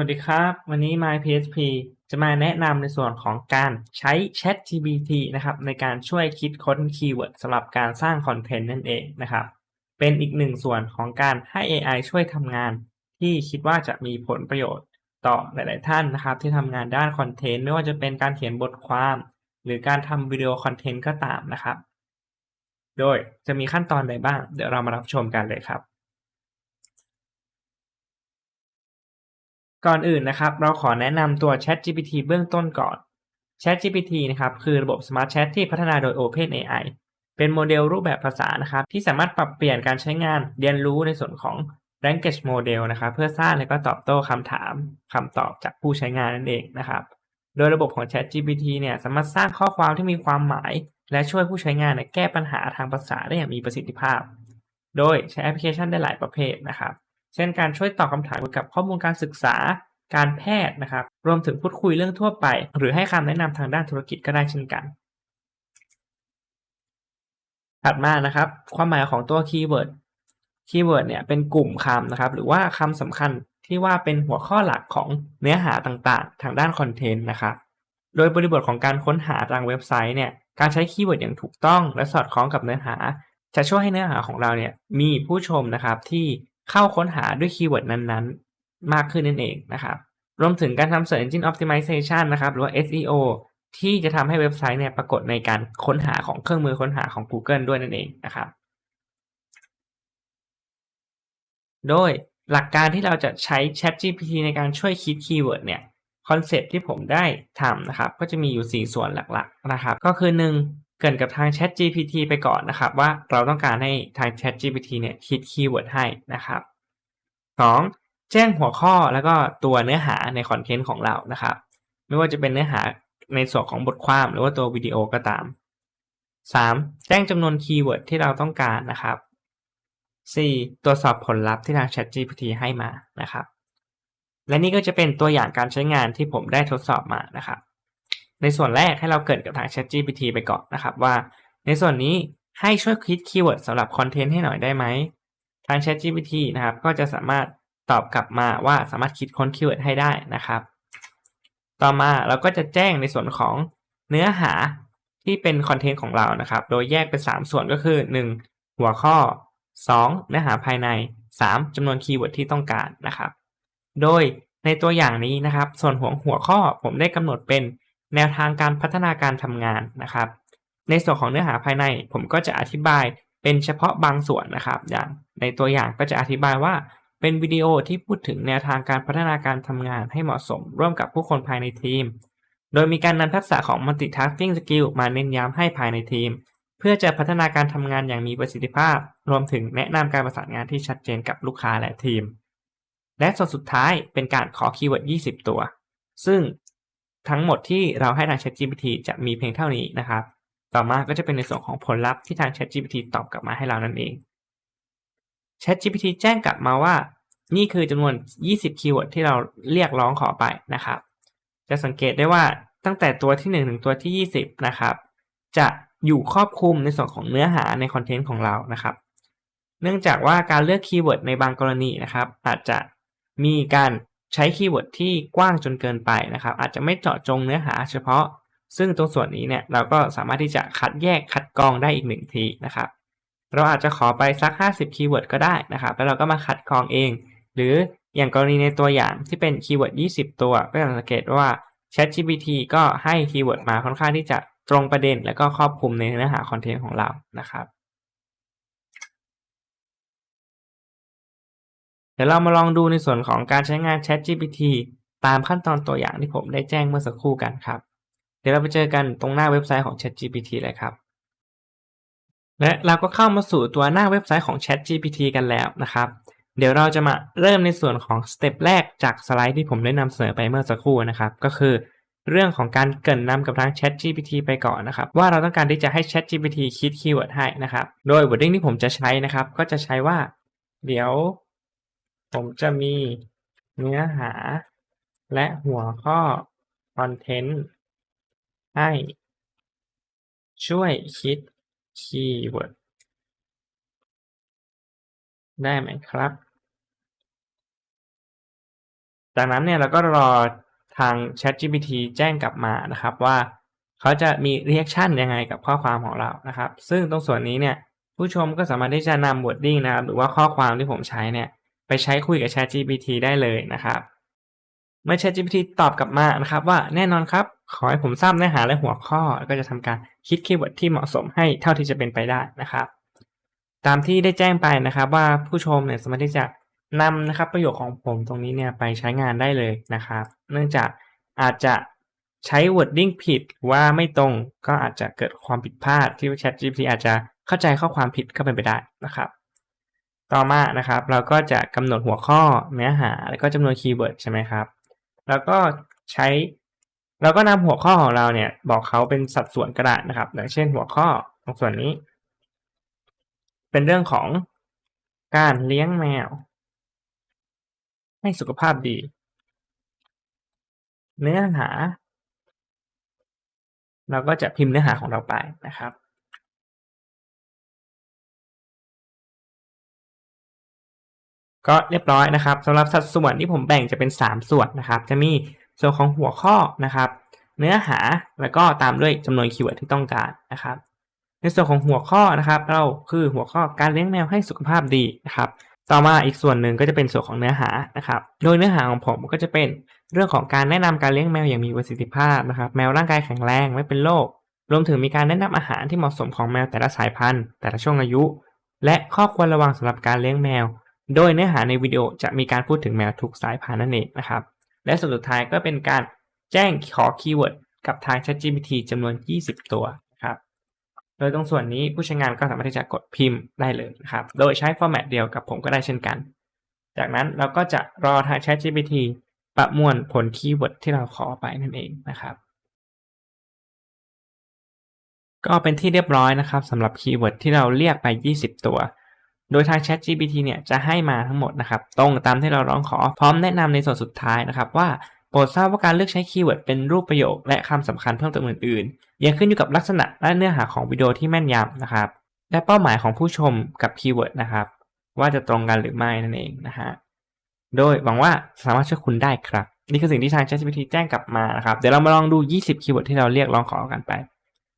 วัสดีครับ วันนี้ MyPHP จะมาแนะนำในส่วนของการใช้ ChatGPT นะครับในการช่วยคิดค้นคีย์เวิร์ดสำหรับการสร้างคอนเทนต์นั่นเองนะครับ เป็นอีกหนึ่งส่วนของการให้ AI ช่วยทำงาน ที่คิดว่าจะมีผลประโยชน์ต่อหลาย ๆ ท่านนะครับ ที่ทำงานด้านคอนเทนต์ไม่ว่าจะเป็นการเขียนบทความ หรือการทำวิดีโอคอนเทนต์ก็ตามนะครับ โดยจะมีขั้นตอนใดบ้าง เดี๋ยวเรามารับชมกันเลยครับ ก่อนอื่นนะครับ เราขอแนะนำตัว ChatGPT เบื้องต้นก่อน ChatGPT นะครับ คือระบบ Smart Chat ที่พัฒนาโดย OpenAI เป็นโมเดลรูปแบบภาษานะครับ ที่สามารถปรับเปลี่ยนการใช้งานเรียนรู้ในส่วนของ Language Model นะครับ เพื่อสร้างและก็ตอบโต้คำถามคำตอบจากผู้ใช้งานนั่นเองนะครับ โดยระบบของ ChatGPT เนี่ยสามารถสร้างข้อความที่มีความหมาย และช่วยผู้ใช้งานแก้ปัญหาทางภาษาได้อย่างมีประสิทธิภาพ โดยใช้แอปพลิเคชันได้หลายประเภทนะครับ เช่นการช่วยตอบคำถามเกี่ยวกับข้อมูลการศึกษา การแพทย์นะครับ รวมถึงพูดคุยเรื่องทั่วไป หรือให้คำแนะนำทางด้านธุรกิจก็ได้เช่นกัน ถัดมานะครับ ความหมายของตัวคีย์เวิร์ด คีย์เวิร์ดเนี่ยเป็นกลุ่มคำนะครับ หรือว่าคำสำคัญที่ว่าเป็นหัวข้อหลักของเนื้อหาต่างๆ ทางด้านคอนเทนต์นะครับ โดยบริบทของการค้นหาทางเว็บไซต์เนี่ย การใช้คีย์เวิร์ดอย่างถูกต้อง และสอดคล้องกับเนื้อหา จะช่วยให้เนื้อหาของเราเนี่ยมีผู้ชมนะครับที่ เข้าค้นหาด้วยคีย์เวิร์ดนั้นๆ มากขึ้นนั่นเองนะครับรวมถึงการทำ Search Engine Optimization นะครับ หรือว่า SEO ที่จะทำให้เว็บไซต์เนี่ยปรากฏในการค้นหาของเครื่องมือค้นหาของ Google ด้วยนั่นเองนะครับ โดยหลักการที่เราจะใช้ ChatGPT ในการช่วยคิดคีย์เวิร์ดเนี่ยคอนเซปที่ผมได้ทำนะครับ ก็จะมีอยู่ 4 ส่วนหลักๆนะครับ ก็คือ 1. เกินกับทาง ChatGPT ไปก่อนนะครับ ว่าเราต้องการให้ทาง ChatGPT เนี่ยคิดคีย์เวิร์ดให้นะครับ 2. แจ้งหัวข้อแล้วก็ตัวเนื้อหาในคอนเทนต์ของเรานะครับ ไม่ว่าจะเป็นเนื้อหาในส่วนของบทความหรือว่าตัววิดีโอก็ตาม 3. แจ้งจำนวนคีย์เวิร์ดที่เราต้องการนะครับ 4. ตรวจสอบผลลัพธ์ที่ทาง ChatGPT ให้มานะครับ และนี่ก็จะเป็นตัวอย่างการใช้งานที่ผมได้ทดสอบมานะครับ ในส่วนแรกให้เราเกิดกับทาง ChatGPT ไปก่อนนะครับว่า ในส่วนนี้ให้ช่วยคิดคีย์เวิร์ดสำหรับคอนเทนต์ให้หน่อยได้ไหมทาง ChatGPT นะครับก็จะสามารถตอบกลับมาว่าสามารถคิดค้นคีย์เวิร์ดให้ได้นะครับ ต่อมาเราก็จะแจ้งในส่วนของเนื้อหาที่เป็นคอนเทนต์ของเรานะครับ โดยแยกเป็น 3 ส่วนก็คือ 1. หัวข้อ 2. เนื้อหาภายใน 3. จำนวนคีย์เวิร์ดที่ต้องการนะครับ โดยในตัวอย่างนี้นะครับ ส่วนหัวหัวข้อผมได้กำหนดเป็น แนวทางการพัฒนาการทำงานนะครับ ในส่วนของเนื้อหาภายในผมก็จะอธิบายเป็นเฉพาะบางส่วนนะครับ อย่างในตัวอย่างก็จะอธิบายว่าเป็นวิดีโอที่พูดถึงแนวทางการพัฒนาการทำงานให้เหมาะสมร่วมกับผู้คนภายในทีม โดยมีการนำทักษะของ multitasking skill มาเน้นย้ำให้ภายในทีม เพื่อจะพัฒนาการทำงานอย่างมีประสิทธิภาพ รวมถึงแนะนำการประสานงานที่ชัดเจนกับลูกค้าและทีม และส่วนสุดท้ายเป็นการขอคีย์เวิร์ด 20 ตัว ซึ่ง ทั้งหมดที่เราให้ทาง ChatGPT จะมีเพียงเท่านี้นะครับ ต่อมาก็จะเป็นในส่วนของผลลัพธ์ที่ทาง ChatGPT ตอบกลับมาให้เรานั่นเอง ChatGPT แจ้งกลับมาว่า นี่คือจำนวน 20 คีย์เวิร์ดที่เราเรียกร้องขอไปนะครับ จะสังเกตได้ว่าตั้งแต่ตัวที่ 1 ถึงตัวที่ 20 นะครับ จะอยู่ครอบคลุมในส่วนของเนื้อหาในคอนเทนต์ของเรานะครับ เนื่องจากว่าการเลือกคีย์เวิร์ดในบางกรณีนะครับ อาจจะมีการ ใช้คีย์เวิร์ดที่กว้างจนเกินไปนะครับ อาจจะไม่เจาะจงเนื้อหาเฉพาะ ซึ่งตรงส่วนนี้เนี่ยเราก็สามารถที่จะคัดแยกคัดกรองได้อีกหนึ่งทีนะครับ เราอาจจะขอไปสัก 50คีย์เวิร์ดก็ได้นะครับ แล้วเราก็มาคัดกรองเอง หรืออย่างกรณีในตัวอย่างที่เป็นคีย์เวิร์ด20 ตัว ก็จะสังเกตว่า ChatGPT ก็ให้คีย์เวิร์ดมาค่อนข้างที่จะตรงประเด็น และก็ครอบคลุมในเนื้อหาคอนเทนต์ของเรานะครับ เดี๋ยวเรามาลองดูในส่วนของการใช้งาน ChatGPT ตามขั้นตอนตัวอย่างที่ผมได้แจ้งเมื่อสักครู่กันครับ เดี๋ยวเราไปเจอกันตรงหน้าเว็บไซต์ของ ChatGPT เลยครับ และเราก็เข้ามาสู่ตัวหน้าเว็บไซต์ของ ChatGPT กันแล้วนะครับ เดี๋ยวเราจะมาเริ่มในส่วนของสเต็ปแรกจากสไลด์ที่ผมได้นำเสนอไปเมื่อสักครู่นะครับ ก็คือเรื่องของการเกรินนำกับทาง ChatGPT ไปก่อนนะครับ ว่าเราต้องการที่จะให้ ChatGPT คิดคีย์เวิร์ดให้นะครับ โดย wording ที่ผมจะใช้นะครับ ก็จะใช้ว่า เดี๋ยว ผมจะมีเนื้อหา และหัวข้อคอนเทนต์ให้ ช่วยคิดคีย์เวิร์ดได้ไหมครับ จากนั้นเนี่ยเราก็รอทาง ChatGPT แจ้งกลับมานะครับว่าเขาจะมี reaction ยังไงกับข้อความของเรานะครับ ซึ่งตรงส่วนนี้เนี่ยผู้ชมก็สามารถที่จะนำ wording นะครับหรือว่าข้อความที่ผมใช้เนี่ย ไปใช้คุยกับ ChatGPT ได้เลยนะครับ เมื่อ ChatGPT ตอบกลับมานะครับว่าแน่นอนครับ ขอให้ผมทราบเนื้อหาและหัวข้อ แล้วก็จะทำการคิดคีย์เวิร์ดที่เหมาะสมให้เท่าที่จะเป็นไปได้นะครับ ตามที่ได้แจ้งไปนะครับว่าผู้ชมเนี่ยสามารถที่จะนำนะครับประโยคของผมตรงนี้เนี่ยไปใช้งานได้เลยนะครับ เนื่องจากอาจจะใช้ wording ผิดว่าไม่ตรงก็อาจจะเกิดความผิดพลาดที่ ChatGPT อาจจะเข้าใจข้อความผิดก็เป็นไปได้นะครับ ต่อมานะครับ เราก็จะกำหนดหัวข้อเนื้อหา แล้วก็จำนวนคีย์เวิร์ดใช่ไหมครับ แล้วก็ใช้เราก็นำหัวข้อของเราเนี่ย บอกเขาเป็นสัดส่วนกระดาษนะครับอย่างเช่นหัวข้อตรงส่วนนี้ เป็นเรื่องของการเลี้ยงแมว ให้สุขภาพดี เนื้อหา เราก็จะพิมพ์เนื้อหาของเราไปนะครับ ก็เรียบร้อยนะครับสำหรับสัดส่วนที่ผมแบ่งจะเป็น 3 ส่วนนะครับ จะมีส่วนของหัวข้อนะครับ เนื้อหาแล้วก็ตามด้วยจำนวนคีย์เวิร์ดที่ต้องการนะครับ ในส่วนของหัวข้อนะครับ เราคือหัวข้อการเลี้ยงแมวให้สุขภาพดีนะครับ ต่อมาอีกส่วนหนึ่งก็จะเป็นส่วนของเนื้อหานะครับ โดยเนื้อหาของผมก็จะเป็นเรื่องของการแนะนำการเลี้ยงแมวอย่างมีประสิทธิภาพนะครับ แมวร่างกายแข็งแรงไม่เป็นโรครวมถึงมีการแนะนำอาหารที่เหมาะสมของแมวแต่ละสายพันธุ์ แต่ละช่วงอายุ และข้อควรระวังสำหรับการเลี้ยงแมว โดยเนื้อหาในวิดีโอจะมีการพูดถึงแมวทุกสายพันธุ์นั่นเองนะครับ และส่วนสุดท้ายก็เป็นการแจ้งขอคีย์เวิร์ดกับทาง ChatGPT จำนวน 20 ตัวนะครับ โดยตรงส่วนนี้ผู้ใช้งานก็สามารถที่จะกดพิมพ์ได้เลยนะครับ โดยใช้ฟอร์แมตเดียวกับผมก็ได้เช่นกัน จากนั้นเราก็จะรอทาง ChatGPT ประมวลผลคีย์เวิร์ดที่เราขอไปนั่นเองนะครับ ก็เป็นที่เรียบร้อยนะครับสำหรับคีย์เวิร์ดที่เราเรียกไป 20 ตัว โดยทาง ChatGPT เนี่ยจะให้มาทั้งหมดนะครับ ตรงตามที่เราร้องขอพร้อมแนะนำในส่วนสุดท้ายนะครับว่าโปรดทราบว่าการเลือกใช้คีย์เวิร์ดเป็นรูปประโยค และคำสำคัญเพิ่มเติมอื่นๆยังขึ้นอยู่กับลักษณะและเนื้อหาของวิดีโอที่แม่นยำนะครับ และเป้าหมายของผู้ชมกับคีย์เวิร์ดนะครับ ว่าจะตรงกันหรือไม่นั่นเองนะฮะโดยหวังว่าสามารถช่วยคุณได้ครับ นี่คือสิ่งที่ทาง ChatGPT แจ้งกลับมานะครับเดี๋ยวเรามาลองดู 20 คีย์เวิร์ดที่เราเรียกร้องขอกันไป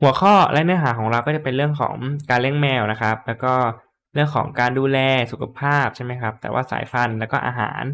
หัวข้อและเนื้อหาของเราก็จะเป็นเรื่องของการเลี้ยงแมวนะครับ แล้วก็ เรื่องของการดูแลสุขภาพใช่ไหมครับ แต่ว่าสายพันธุ์แล้วก็อาหาร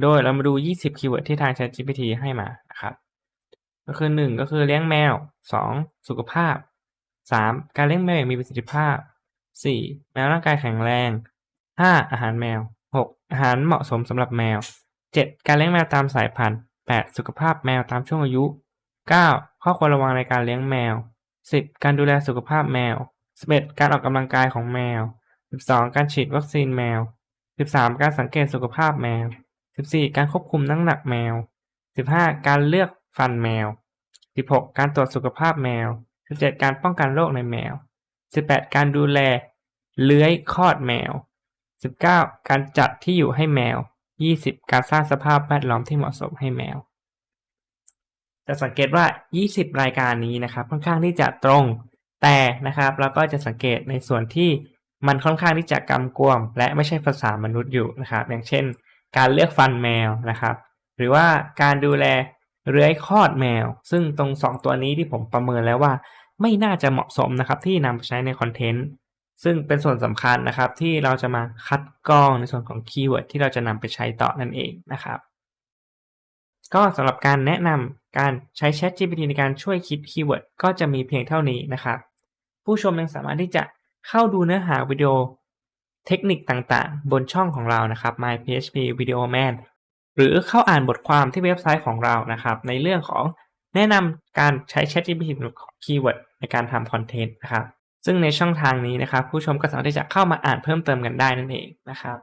โดยเรามาดู 20 คีย์เวิร์ดที่ทาง ChatGPT ให้มานะครับก็คือ 1 ก็คือเลี้ยงแมว 2 สุขภาพ 3 การเลี้ยงแมวอย่างมีประสิทธิภาพ 4 แมวร่างกายแข็งแรง 5 อาหารแมว 6 อาหารเหมาะสมสำหรับแมว 7 การเลี้ยงแมวตามสายพันธุ์ 8 สุขภาพแมวตามช่วงอายุ 9 ข้อควรระวังในการเลี้ยงแมว 10 การดูแลสุขภาพแมว 11 การออกกำลังกายของแมว 12การฉีดวัคซีนแมว13การสังเกตสุขภาพแมว14การควบคุมน้ำหนักแมว15การเลือกฟันแมว16การตรวจสุขภาพแมว17การป้องกันโรคในแมว18การดูแลเลื้อยคลอดแมว19การจัดที่อยู่ให้แมว20การสร้างสภาพแวดล้อมที่เหมาะสมให้แมวจะสังเกตว่า 20 รายการนี้นะครับ ค่อนข้างที่จะตรง แต่นะครับ เราก็จะสังเกตในส่วนที่ มันค่อนข้างที่จะกำกวม และไม่ใช่ภาษามนุษย์อยู่นะครับ อย่างเช่น การเลือกฟันแมวนะครับ หรือว่าการดูแลเลื้อยคลอดแมว ซึ่งตรง 2 ตัวนี้ที่ผมประเมินแล้วว่า ไม่น่าจะเหมาะสมนะครับที่นำไปใช้ในคอนเทนต์ซึ่งเป็นส่วนสำคัญนะครับที่เราจะมาคัดกรองในส่วนของคีย์เวิร์ดที่เราจะนำไปใช้ต่อนั่นเองนะครับ ก็สำหรับการแนะนำการใช้ Chat GPT ในการช่วยคิดคีย์เวิร์ดก็จะมีเพียงเท่านี้นะครับ ผู้ชมยังสามารถที่จะ เข้าดูเนื้อหาวิดีโอเทคนิคต่างๆ บนช่องของเรานะครับ My PHP Video Man หรือเข้าอ่านบทความที่เว็บไซต์ของเรานะครับ ในเรื่องของแนะนำการใช้ Chat GPT ขอคีย์เวิร์ดในการทำคอนเทนต์นะครับ ซึ่งในช่องทางนี้นะครับ ผู้ชมก็สามารถที่จะเข้ามาอ่านเพิ่มเติมกันได้นั่นเองนะครับ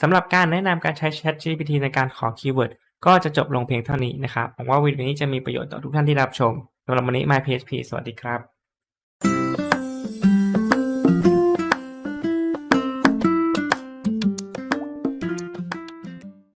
สำหรับการแนะนำการใช้ Chat GPT ในการขอคีย์เวิร์ดก็จะจบลงเพียงเท่านี้นะครับหวังว่าวิดีโอนี้จะมีประโยชน์ต่อทุกท่านที่รับชมสำหรับวันนี้ My PHP สวัสดีครับ